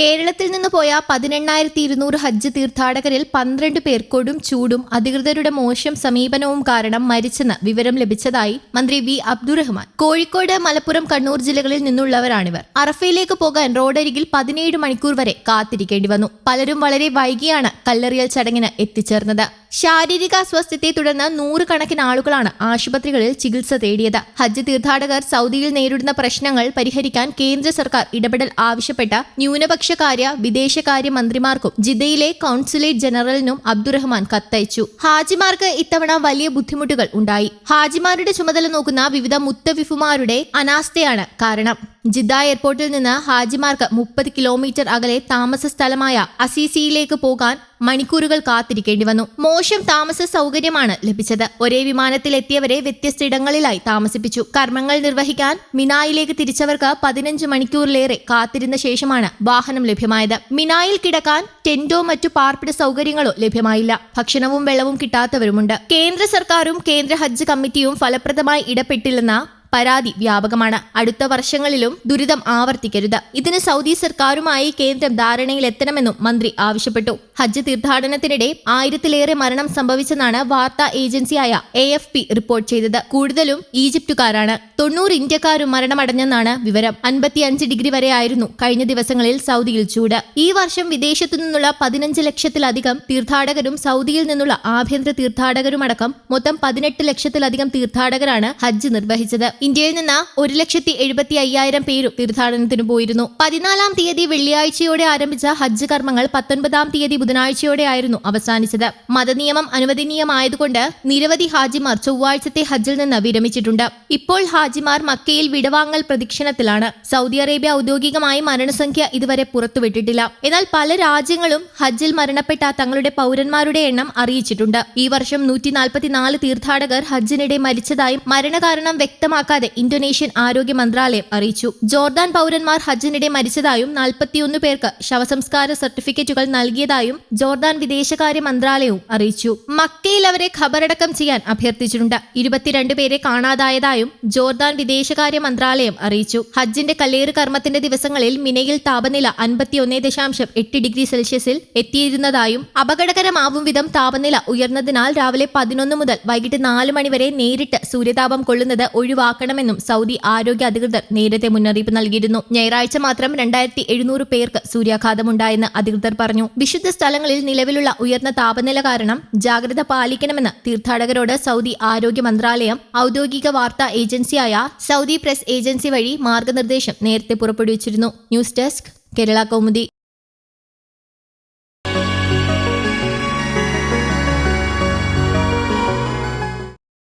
കേരളത്തിൽ നിന്ന് പോയ പതിനെണ്ണായിരത്തി ഇരുന്നൂറ് ഹജ്ജ് തീർത്ഥാടകരിൽ പന്ത്രണ്ട് പേർ കൊടും ചൂടും അധികൃതരുടെ മോശം സമീപനവും കാരണം മരിച്ചെന്ന് വിവരം ലഭിച്ചതായി മന്ത്രി വി അബ്ദുറഹ്മാൻ. കോഴിക്കോട് മലപ്പുറം കണ്ണൂർ ജില്ലകളിൽ നിന്നുള്ളവരാണിവർ. അറഫയിലേക്ക് പോകാൻ റോഡരികിൽ പതിനേഴ് മണിക്കൂർ വരെ കാത്തിരിക്കേണ്ടി വന്നു. പലരും വളരെ വൈകിയാണ് കല്ലെറിയൽ ചടങ്ങിന് എത്തിച്ചേർന്നത്. ശാരീരിക അസ്വസ്ഥത്തെ തുടർന്ന് നൂറുകണക്കിന് ആളുകളാണ് ആശുപത്രികളിൽ ചികിത്സ തേടിയത്. ഹജ്ജ് തീർത്ഥാടകർ സൗദിയിൽ നേരിടുന്ന പ്രശ്നങ്ങൾ പരിഹരിക്കാൻ കേന്ദ്ര സർക്കാർ ഇടപെടൽ ആവശ്യപ്പെട്ട ന്യൂനപക്ഷകാര്യ വിദേശകാര്യ മന്ത്രിമാർക്കും ജിദ്ദയിലെ കൌൺസുലേറ്റ് ജനറലിനും അബ്ദുറഹ്മാൻ കത്തയച്ചു. ഹാജിമാർക്ക് ഇത്തവണ വലിയ ബുദ്ധിമുട്ടുകൾ ഉണ്ടായി. ഹാജിമാരുടെ ചുമതല നോക്കുന്ന വിവിധ മുത്തവിഫുമാരുടെ അനാസ്ഥയാണ് കാരണം. ജിദ്ദ എയർപോർട്ടിൽ നിന്ന് ഹാജിമാർക്ക് മുപ്പത് കിലോമീറ്റർ അകലെ താമസ സ്ഥലമായ അസീസിയിലേക്ക് പോകാൻ മണിക്കൂറുകൾ കാത്തിരിക്കേണ്ടി വന്നു. മോശം താമസ സൗകര്യമാണ് ലഭിച്ചത്. ഒരേ വിമാനത്തിൽ എത്തിയവരെ വ്യത്യസ്ത ഇടങ്ങളിലായി താമസിപ്പിച്ചു. കർമ്മങ്ങൾ നിർവഹിക്കാൻ മിനായിലേക്ക് തിരിച്ചവർക്ക് പതിനഞ്ച് മണിക്കൂറിലേറെ കാത്തിരുന്ന ശേഷമാണ് വാഹനം ലഭ്യമായത്. മിനായിൽ കിടക്കാൻ ടെന്റോ മറ്റു പാർപ്പിട സൗകര്യങ്ങളോ ലഭ്യമായില്ല. ഭക്ഷണവും വെള്ളവും കിട്ടാത്തവരുമുണ്ട്. കേന്ദ്ര സർക്കാരും കേന്ദ്ര ഹജ്ജ് കമ്മിറ്റിയും ഫലപ്രദമായി ഇടപെട്ടില്ലെന്ന പരാതി വ്യാപകമാണ്. അടുത്ത വർഷങ്ങളിലും ദുരിതം ആവർത്തിക്കരുത്. ഇതിന് സൗദി സർക്കാരുമായി കേന്ദ്രം ധാരണയിലെത്തണമെന്നും മന്ത്രി ആവശ്യപ്പെട്ടു. ഹജ്ജ് തീർത്ഥാടനത്തിനിടെ ആയിരത്തിലേറെ മരണം സംഭവിച്ചെന്നാണ് വാർത്താ ഏജൻസിയായ എ എഫ് പി റിപ്പോർട്ട് ചെയ്തത്. കൂടുതലും ഈജിപ്തുകാരാണ്. തൊണ്ണൂറ് ഇന്ത്യക്കാരും മരണമടഞ്ഞെന്നാണ് വിവരം. അൻപത്തിയഞ്ച് ഡിഗ്രി വരെയായിരുന്നു കഴിഞ്ഞ ദിവസങ്ങളിൽ സൗദിയിൽ ചൂട്. ഈ വർഷം വിദേശത്തു നിന്നുള്ള പതിനഞ്ച് ലക്ഷത്തിലധികം തീർത്ഥാടകരും സൗദിയിൽ നിന്നുള്ള ആഭ്യന്തര തീർത്ഥാടകരുമടക്കം മൊത്തം പതിനെട്ട് ലക്ഷത്തിലധികം തീർത്ഥാടകരാണ് ഹജ്ജ് നിർവഹിച്ചത്. ഇന്ത്യയിൽ നിന്ന് ഒരു ലക്ഷത്തി എഴുപത്തി അയ്യായിരം പേരും തീർത്ഥാടനത്തിന് പോയിരുന്നു. പതിനാലാം തീയതി വെള്ളിയാഴ്ചയോടെ ആരംഭിച്ച ഹജ്ജ് കർമ്മങ്ങൾ പത്തൊൻപതാം തീയതി ബുധനാഴ്ചയോടെ ആയിരുന്നു അവസാനിച്ചത്. മതനിയമം അനുവദനീയമായതുകൊണ്ട് നിരവധി ഹാജിമാർ ചൊവ്വാഴ്ചത്തെ ഹജ്ജിൽ നിന്ന് വിരമിച്ചിട്ടുണ്ട്. ഇപ്പോൾ ഹാജിമാർ മക്കയിൽ വിടവാങ്ങൽ പ്രദക്ഷിണത്തിലാണ്. സൗദി അറേബ്യ ഔദ്യോഗികമായി മരണസംഖ്യ ഇതുവരെ പുറത്തുവിട്ടിട്ടില്ല. എന്നാൽ പല രാജ്യങ്ങളും ഹജ്ജിൽ മരണപ്പെട്ട തങ്ങളുടെ പൗരന്മാരുടെ എണ്ണം അറിയിച്ചിട്ടുണ്ട്. ഈ വർഷം നൂറ്റി നാൽപ്പത്തിനാല് തീർത്ഥാടകർ ഹജ്ജിനിടെ മരിച്ചതായും മരണകാരണം വ്യക്തമാക്കാതെ ഇന്തോനേഷ്യൻ ആരോഗ്യ മന്ത്രാലയം അറിയിച്ചു. ജോർദാൻ പൗരന്മാർ ഹജ്ജിനിടെ മരിച്ചതായും നാൽപ്പത്തിയൊന്ന് പേർക്ക് ശവസംസ്കാര സർട്ടിഫിക്കറ്റുകൾ നൽകിയതായും ജോർദാൻ വിദേശകാര്യ മന്ത്രാലയവും അറിയിച്ചു. മക്കയിൽ അവരെ ഖബറടക്കം ചെയ്യാൻ അഭ്യർത്ഥിച്ചിട്ടുണ്ട്. ഇരുപത്തിരണ്ട് പേരെ കാണാതായതായും ജോർദാൻ വിദേശകാര്യ മന്ത്രാലയം അറിയിച്ചു. ഹജ്ജിന്റെ കല്ലേറ് കർമ്മത്തിന്റെ ദിവസങ്ങളിൽ മിനയിൽ താപനില അൻപത്തിയൊന്ന് ദശാംശം എട്ട് ഡിഗ്രി സെൽഷ്യസിൽ എത്തിയിരുന്നതായും അപകടകരമാവും വിധം താപനില ഉയർന്നതിനാൽ രാവിലെ പതിനൊന്ന് മുതൽ വൈകിട്ട് നാല് മണിവരെ നേരിട്ട് സൂര്യതാപം കൊള്ളുന്നത് ഒഴിവാക്കണമെന്നും സൗദി ആരോഗ്യ അധികൃതർ നേരത്തെ മുന്നറിയിപ്പ് നൽകിയിരുന്നു. ഞായറാഴ്ച മാത്രം രണ്ടായിരത്തി എഴുന്നൂറ് പേർക്ക് സൂര്യാഘാതമുണ്ടായെന്ന് അധികൃതർ പറഞ്ഞു. വിശുദ്ധ സ്ഥലങ്ങളിൽ നിലവിലുള്ള ഉയർന്ന താപനില കാരണം ജാഗ്രത പാലിക്കണമെന്ന് തീർത്ഥാടകരോട് സൗദി ആരോഗ്യ മന്ത്രാലയം ഔദ്യോഗിക വാർത്താ ഏജൻസിയായ സൗദി പ്രസ് ഏജൻസി വഴി മാർഗനിർദ്ദേശം നേരത്തെ പുറപ്പെടുവിച്ചിരുന്നു. News desk Kerala Kaumudi.